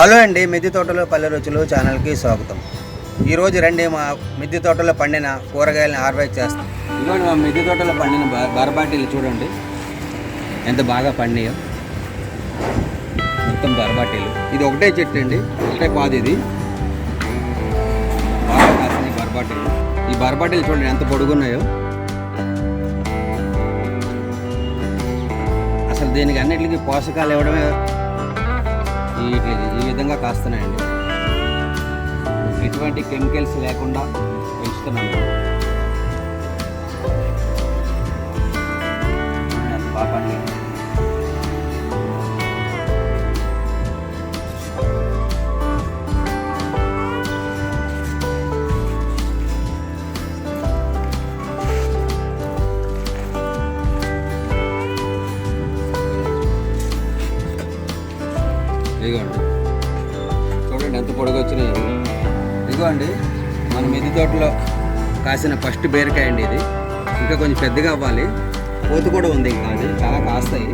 Hello అండి మిద్దె తోటలో పల్లె రుచులు ఛానల్కి స్వాగతం. ఈరోజు రండి మా మిద్దె తోటలో పండిన కూరగాయలను హార్వెస్ట్ చేస్తాం. ఇదిగోండి మా మిద్దె తోటలో పండిన బరబాటీలు చూడండి. ఎంత బాగా పండియో. మొత్తం బరబాటీలు ఇది ఒకటే చెట్టు అండి ఒకటే పాది ఇది. బాగా కాసింది బరబాటీలు ఈ బరబాటీలు చూడండి ఎంత పొడుగున్నాయో. అసలు దీనికి అన్నిటికీ పోషకాలు ఇవ్వడమే ఈ ఈ విధంగా కాస్తున్నాయండి. ఎటువంటి కెమికల్స్ లేకుండా పెంచుతున్నాను పాపండి ఇదిగోండి చూడండి ఎంత పొడుగు వచ్చినాయి ఇదిగోండి మన మిద్ది తోటలో కాసిన ఫస్ట్ బీరకాయ అండి ఇది. ఇంకా కొంచెం పెద్దగా అవ్వాలి. పోత కూడా ఉంది ఇంకా అది. చాలా కాస్తాయి.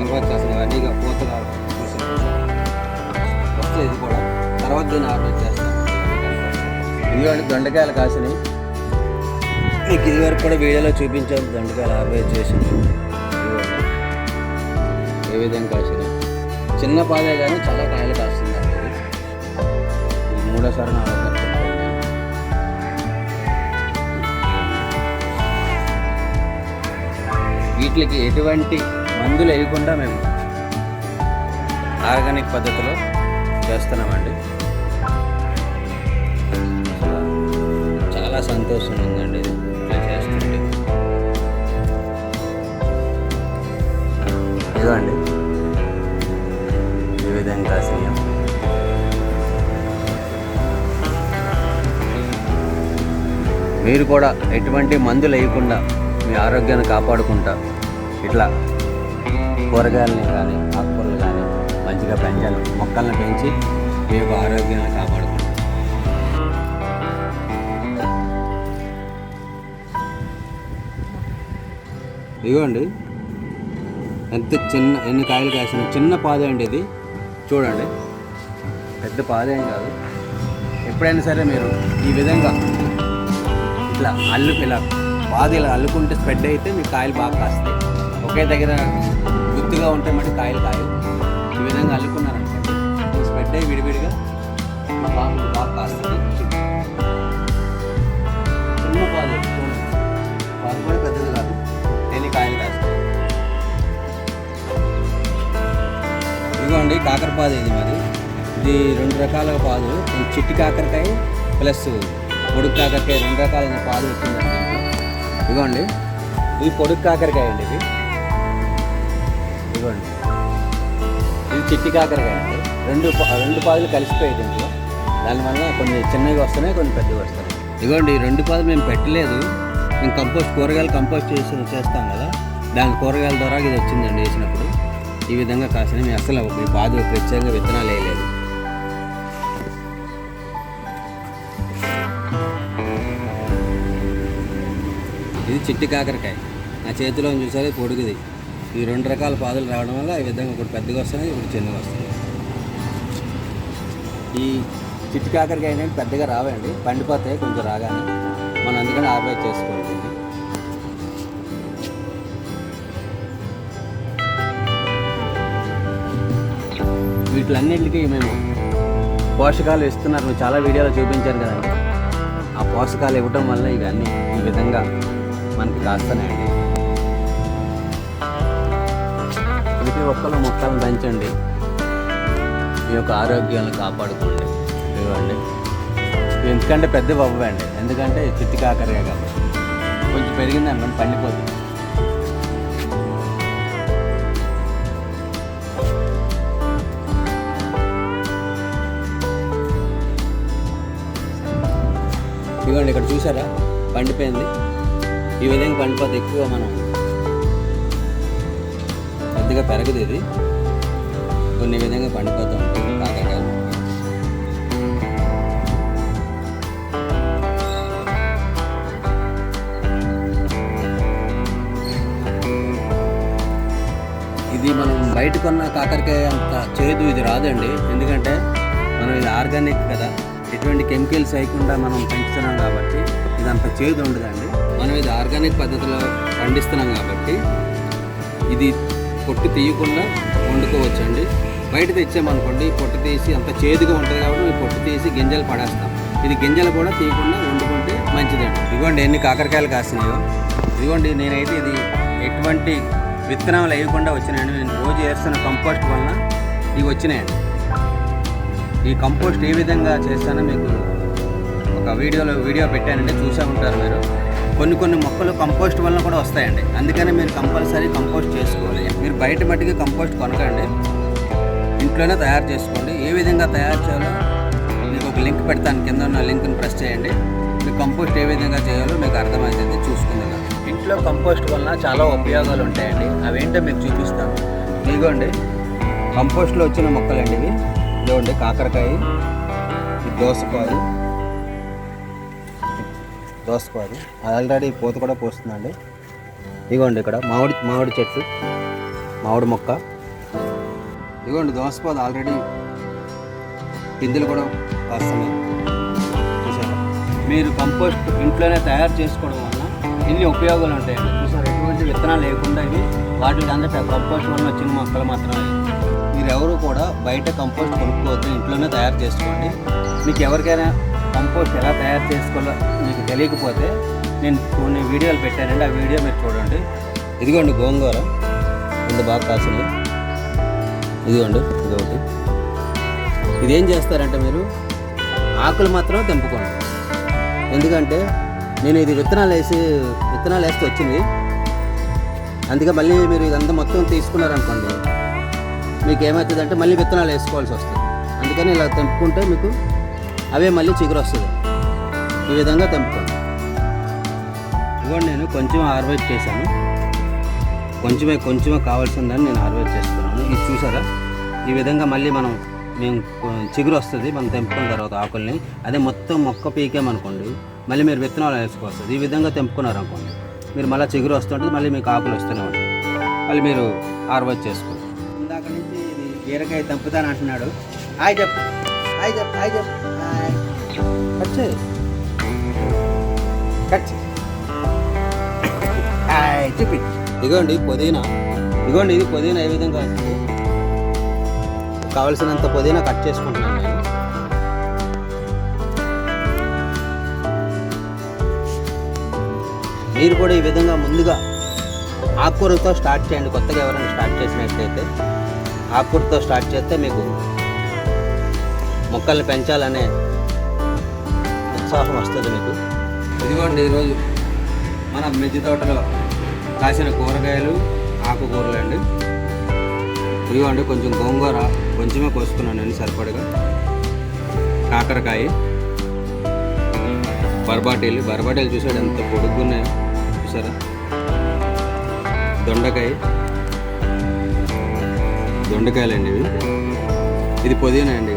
తర్వాత అసలు అన్నీ ఇక పూత వస్తే ఇది కూడా. తర్వాత దీన్ని హార్వెస్ట్ చేస్తాం. ఇదిగోండి దొండకాయలు కాసినాయి. మీకు ఇది వరకు కూడా వీడియోలో చూపించాను. దొండకాయలు ఆర్వేజ్ చేసింది. ఏ విధంగా కాసిన చిన్న పాదే కానీ చాలా కాయలు కాస్తుంది ఇది. మూడోసారి నాలుగోసారి వీటికి ఎటువంటి మందులు వేయకుండా మేము ఆర్గానిక్ పద్ధతిలో చేస్తున్నామండి. చాలా సంతోషం ఉందండి ఇట్లా చేస్తుంటే. ఇదిగోండి విధంగా సీఎం. మీరు కూడా ఎటువంటి మందులు వేయకుండా మీ ఆరోగ్యాన్ని కాపాడుకుంటా. ఇట్లా కూరగాయలని కానీ ఆకుకూరలు కానీ మంచిగా పెంచాలి మొక్కలను పెంచి మీ యొక్క ఆరోగ్యాన్ని కాపాడుకుంటాం. ఇదిగోండి. ఎంత చిన్న ఎన్ని కాయలు కాసిన చిన్న పాదే అండి ఇది. చూడండి. పెద్ద పాదేం ఏం కాదు. ఎప్పుడైనా సరే మీరు ఈ విధంగా ఇట్లా అల్లు ఇలా పాదు ఇలా అల్లుకుంటే స్ప్రెడ్ అయితే మీ కాయలు బాగా కాస్తాయి. ఒకే దగ్గర గుత్తుగా ఉంటే మటు కాయలు కాయలు ఈ విధంగా అల్లుకున్నారంటే స్ప్రెడ్ అయ్యి విడివిడిగా బాగా బాగా కాస్తుంది అండి కాకరపాదు ఇది మరి ఇది రెండు రకాల పాదు. చిట్టి కాకరకాయ ప్లస్ పొడుగు కాకరకాయ రెండు రకాలైన పాదు వచ్చిందండి ఇదిగోండి. ఇది పొడుగు కాకరకాయ అండి ఇది. ఇదిగోండి. ఇది చిట్టి కాకరకాయ అండి. రెండు రెండు పాదులు కలిసిపోయాయి దీంట్లో. దానివల్ల కొన్ని చిన్నవి వస్తున్నాయి కొన్ని పెద్దవి వస్తున్నాయి. ఇదిగోండి ఈ రెండు పాదులు మేము పెట్టలేదు. మేము కంపోస్ట్ కూరగాయలు కంపోస్ట్ చేసి చేస్తాం కదా. దాని కూరగాయల ద్వారా ఇది వచ్చిందండి వేసినప్పుడు. ఈ విధంగా కాసిన మేము అసలు ఈ ప్రత్యేకంగా విత్తనాలు వేయలేదు ఇది చిట్టి కాకరకాయ. నా చేతిలో చూసారు పొడుగుది. ఈ రెండు రకాల పాదులు రావడం వల్ల ఈ విధంగా ఒకటి పెద్దగా వస్తున్నాయి ఒకటి చిన్నగా వస్తున్నాయి. ఈ చిట్టి కాకరకాయ అనేది పెద్దగా రావండి పండిపోతాయి కొంచెం రాగానే. మనం అందుకని ఆపరేట్ చేసుకోవాలి వీటిలన్నింటికి మేము పోషకాలు ఇస్తున్నారు. మీరు చాలా వీడియోలో చూపించారు కదండి ఆ పోషకాలు ఇవ్వటం వల్ల ఇవన్నీ ఈ విధంగా మనకి కాస్తున్నాయండి ప్రతి ఒక్కరు మొక్కలను పెంచండి. మీ యొక్క ఆరోగ్యాలను కాపాడుకోండి. ఇవ్వండి. ఎందుకంటే పెద్ద అవ్వండి. ఎందుకంటే చిట్టి కాకరగా కాబట్టి. కొంచెం పెరిగిందనుకోండి పండిపోతుంది. ఇదిగోండి ఇక్కడ చూసారా పండిపోయింది. ఈ విధంగా పండిపోతే ఎక్కువ మనం పెద్దగా పెరగదు ఇది. కొన్ని విధంగా పండిపోతూ. ఉంటుంది కాకరకాయలు. ఇది మనం బయట కొన్న కాకరకాయ అంత చేదు ఇది రాదండి. ఎందుకంటే మనం ఇది ఆర్గానిక్ కదా. ఎటువంటి కెమికల్స్ వేయకుండా మనం పెంచుతున్నాం కాబట్టి ఇది అంత చేదు ఉండదండి. మనం ఇది ఆర్గానిక్ పద్ధతిలో పండిస్తున్నాం కాబట్టి ఇది పొట్టు తీయకుండా వండుకోవచ్చండి. బయట తెచ్చామనుకోండి పొట్టు తీసి అంత చేదుగా ఉంటుంది కాబట్టి ఈ పొట్టు తీసి గింజలు పడేస్తాం. ఇది గింజలు కూడా తీయకుండా వండుకుంటే మంచిదండి. ఇదిగోండి ఎన్ని కాకరకాయలు కాసినాయో. ఇదిగోండి నేనైతే ఇది ఎటువంటి విత్తనాలు వేయకుండా వచ్చినాయండి. నేను రోజు వేస్తున్న కంపోస్ట్ వలన ఇవి వచ్చినాయండి. ఈ కంపోస్ట్ ఏ విధంగా చేస్తానో మీకు ఒక వీడియోలో వీడియో పెట్టానండి చూసే ఉంటారు మీరు. కొన్ని కొన్ని మొక్కలు కంపోస్ట్ వలన కూడా వస్తాయండి. అందుకని మీరు కంపల్సరీ కంపోస్ట్ చేసుకోవాలి. మీరు బయట మట్టికి కంపోస్ట్ కొనకండి. ఇంట్లోనే తయారు చేసుకోండి. ఏ విధంగా తయారు చేయాలో మీకు ఒక లింక్ పెడతాను. కింద ఉన్న లింక్ని ప్రెస్ చేయండి. మీకు కంపోస్ట్ ఏ విధంగా చేయాలో మీకు అర్థమవుతుంది చూసుకుందాం. ఇంట్లో కంపోస్ట్ వలన చాలా ఉపయోగాలు ఉంటాయండి. అవేంటో మీకు చూపిస్తాను. ఇదిగోండి. కంపోస్ట్లో వచ్చిన మొక్కలండి ఇవి. ఇదిగోండి కాకరకాయ ఇది దోసకాయ దోసకాయ ఆల్రెడీ పూత కూడా పోస్తుందండి. ఇదిగోండి ఇక్కడ మామిడి మామిడి చెట్టు మామిడి మొక్క. ఇదిగోండి దోసపాదు ఆల్రెడీ పిందులు కూడా కాస్తున్నాయి. చూసారా? మీరు కంపోస్ట్ ఇంట్లోనే తయారు చేసుకోవడం వల్ల ఎన్ని ఉపయోగాలు ఉంటాయండి? చూసారు? ఎటువంటి విత్తనాలు లేకుండా ఇవి వాటికి అందరూ కంపోస్ట్ వల్ల వచ్చిన మొక్కలు మాత్రమే. మీరు ఎవరు కూడా బయట కంపోస్ట్ కొనుక్కోవద్దు ఇంట్లోనే తయారు చేసుకోండి. మీకు ఎవరికైనా కంపోస్ట్ ఎలా తయారు చేసుకోవాలో మీకు తెలియకపోతే నేను కొన్ని వీడియోలు పెట్టానండి ఆ వీడియో మీరు చూడండి. ఇదిగోండి గోంగూర ఇంత బాగా కాసింది ఇదిగోండి ఇది ఒకటి. ఇదేం చేస్తారంటే మీరు ఆకులు మాత్రం తెంపుకోండి. ఎందుకంటే నేను ఇది విత్తనాలు వేసి విత్తనాలు వేస్తే వచ్చింది అందుకే మళ్ళీ మీరు ఇదంతా మొత్తం తీసుకున్నారనుకోండి మీకు ఏమవుతుందంటే మళ్ళీ విత్తనాలు వేసుకోవాల్సి వస్తుంది. అందుకని ఇలా తెంపుకుంటే మీకు అవే మళ్ళీ చిగురు వస్తుంది. ఈ విధంగా తెంపుకోండి. ఇదిగోండి నేను కొంచెం హార్వెస్ట్ చేశాను. కొంచెమే కొంచెమే కావాల్సిందని నేను హార్వెస్ట్ చేసుకున్నాను ఇది చూసారా? ఈ విధంగా మళ్ళీ మనం మేము చిగురు వస్తుంది. మనం తెంపుకున్న తర్వాత ఆకుల్ని అదే మొత్తం మొక్క పీకేమనుకోండి మళ్ళీ మీరు విత్తనాలు వేసుకోవస్తుంది ఈ విధంగా తెంపుకున్నారు అనుకోండి మీరు మళ్ళీ చిగురు వస్తుంటుంది మళ్ళీ మీకు ఆకులు వస్తూనే ఉంటాయి. మళ్ళీ మీరు హార్వెస్ట్ చేసుకోండి బీరకాయ తెంపుతాను అంటున్నాడు. హాయ్ చెప్పు. హాయ్ చెప్పు హాయ్ చెప్పు. హాయ్. కట్ చేయి. కట్ హాయ్ చెప్పి. ఇదిగోండి పుదీనా. ఇదిగోండి ఇది పుదీనా ఏ విధంగా కావలసినంత పుదీనా కట్ చేసుకుంటున్నాను నేను. మీరు కూడా ఈ విధంగా ముందుగా ఆకుకూరతో స్టార్ట్ చేయండి. కొత్తగా ఎవరైనా స్టార్ట్ చేసినట్లయితే. ఆకుకూరతో స్టార్ట్ చేస్తే మీకు మొక్కల్ని పెంచాలనే ఉత్సాహం వస్తుంది మీకు. ఇదిగోండి ఈరోజు మన మిద్దె తోటలో కాసిన కూరగాయలు ఆకుకూరలు అండి. ఇదిగోండి కొంచెం గోంగూర కొంచెమే కోసుకున్నానండి సరిపడగా. కాకరకాయ బర్బాటీలు. బర్బాటీలు చూసాడు ఎంత పొడుగున్నాయో చూసారా? దొండకాయ దొండకాయలు అండి ఇవి. ఇది పుదీనా అండి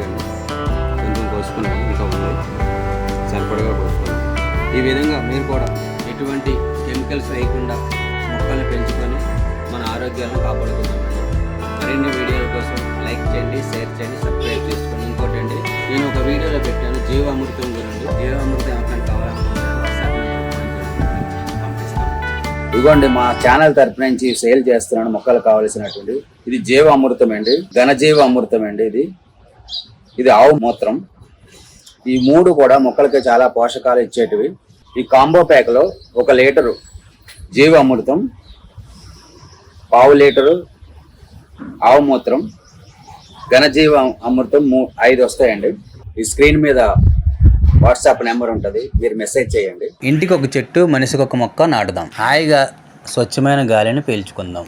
కొంచెం కోసుకున్నాను ఇంకా ఉంది. సరిపడగా కోసుకున్నాను. ఈ విధంగా మీరు కూడా ఎటువంటి కెమికల్స్ వేయకుండా మొక్కల్ని పెంచుకొని మన ఆరోగ్యాలను కాపాడుకుందామండి. మరిన్ని వీడియోల కోసం లైక్ చేయండి షేర్ చేయండి సబ్స్క్రైబ్ చేసుకోండి. ఇంకోటి అండి నేను ఒక వీడియోలో పెట్టాను జీవామృతం గురించి. జీవామృతం ఎవరికైనా ఇదిగోండి మా ఛానల్ తరపు నుంచి సేల్ చేస్తున్నాను మొక్కలు కావలసినటువంటి. ఇది జీవ అమృతం అండి. ఘనజీవ అమృతం అండి ఇది. ఇది ఆవు మూత్రం. ఈ మూడు కూడా మొక్కలకి చాలా పోషకాలు ఇచ్చేటివి. ఈ కాంబో ప్యాక్లో ఒక లీటరు జీవ అమృతం పావు లీటరు ఆవు మూత్రం ఘనజీవ అమృతం మూ- ఐదు వస్తాయండి. ఈ స్క్రీన్ మీద వాట్సాప్ నెంబర్ ఉంటుంది మీరు మెసేజ్ చేయండి. ఇంటికి ఒక చెట్టు మనిషికి ఒక మొక్క నాటుదాం. హాయిగా స్వచ్ఛమైన గాలిని పీల్చుకుందాం.